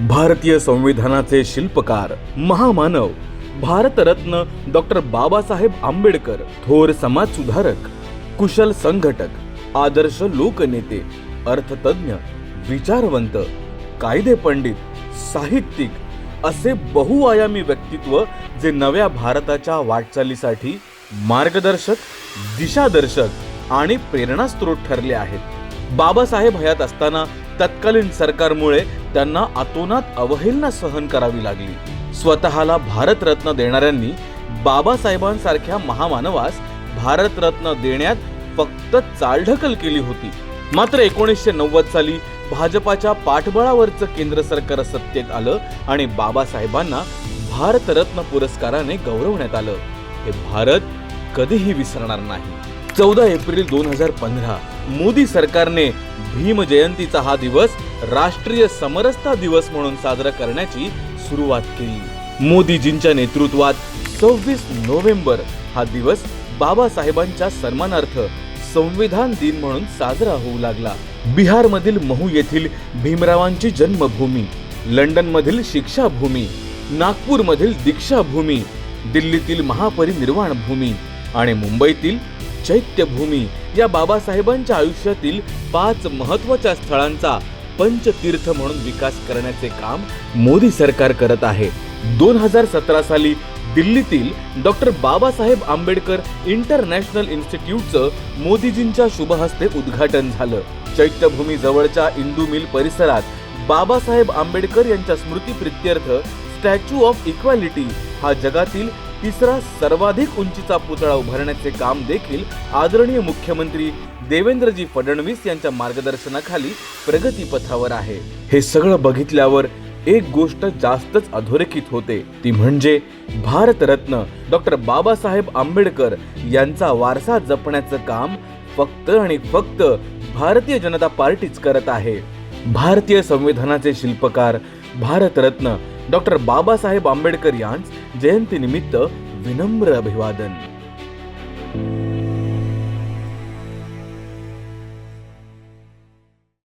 भारतीय संविधानाचे शिल्पकार महामानव भारतरत्न डॉक्टर बाबासाहेब आंबेडकर थोर समाज सुधारक कुशल संघटक आदर्श लोकनेते अर्थतज्ञ विचारवंत कायदे पंडित साहित्यिक असे बहुआयामी व्यक्तित्व जे नव्या भारताच्या वाटचालीसाठी मार्गदर्शक दिशादर्शक आणि प्रेरणास्त्रोत ठरले आहेत. बाबासाहेब हयात असताना तत्कालीन सरकारमुळे त्यांना अतोनात अवहेलना सहन करावी लागली. स्वतःला भारतरत्न देणाऱ्यांनी बाबासाहेबांसारख्या महामानवास भारतरत्न देण्यात फक्त चालढकल केली होती. मात्र एकोणीसशे नव्वद साली भाजपाच्या पाठबळावरचं केंद्र सरकार सत्तेत आलं आणि बाबासाहेबांना भारतरत्न पुरस्काराने गौरवण्यात आलं. हे भारत कधीही विसरणार नाही. चौदा एप्रिल दोन हजार पंधरा. मोदी सरकारने भीम जयंतीचा हा दिवस राष्ट्रीय समरसता दिवस म्हणून साजरा करण्याची सुरुवात केली. मोदीजींच्या नेतृत्वात सव्वीस नोव्हेंबर हा दिवस बाबासाहेबांच्या सन्मानार्थ संविधान दिन म्हणून साजरा होऊ लागला. बिहारमधील महू येथील भीमरावांची जन्मभूमी लंडनमधील शिक्षाभूमी नागपूरमधील दीक्षाभूमी दिल्लीतील महापरिनिर्वाण भूमी आणि मुंबईतील चैत्यभूमी या बाबासाहेबांच्या आयुष्यातील पाच महत्त्वाच्या स्थळांचा पंचतीर्थ म्हणून विकास करण्याचे काम मोदी सरकार करत आहे. दोन हजार सतरा साली दिल्लीतील डॉक्टर बाबासाहेब आंबेडकर इंटरनॅशनल इन्स्टिट्यूटचं मोदीजींच्या शुभहस्ते उद्घाटन झालं. चैत्यभूमी जवळच्या इंदू मिल परिसरात बाबासाहेब आंबेडकर यांच्या स्मृती प्रित्यर्थ स्टॅच्यू ऑफ इक्वॅलिटी हा जगातील तिसरा सर्वाधिक उंचीचा पुतळा उभारण्याचे काम देखील आदरणीय मुख्यमंत्री देवेंद्रजी फडणवीस यांच्या मार्गदर्शनाखाली प्रगतीपथावर आहे. हे सगळं बघितल्यावर एक गोष्ट जास्तच अधोरेखित होते. ती म्हणजे भारतरत्न डॉक्टर बाबासाहेब आंबेडकर यांचा वारसा जपण्याचं काम फक्त आणि फक्त भारतीय जनता पार्टीच करत आहे. भारतीय संविधानाचे शिल्पकार भारतरत्न डॉक्टर बाबासाहेब आंबेडकर यांच जयंतीनिमित्त विनम्र अभिवादन.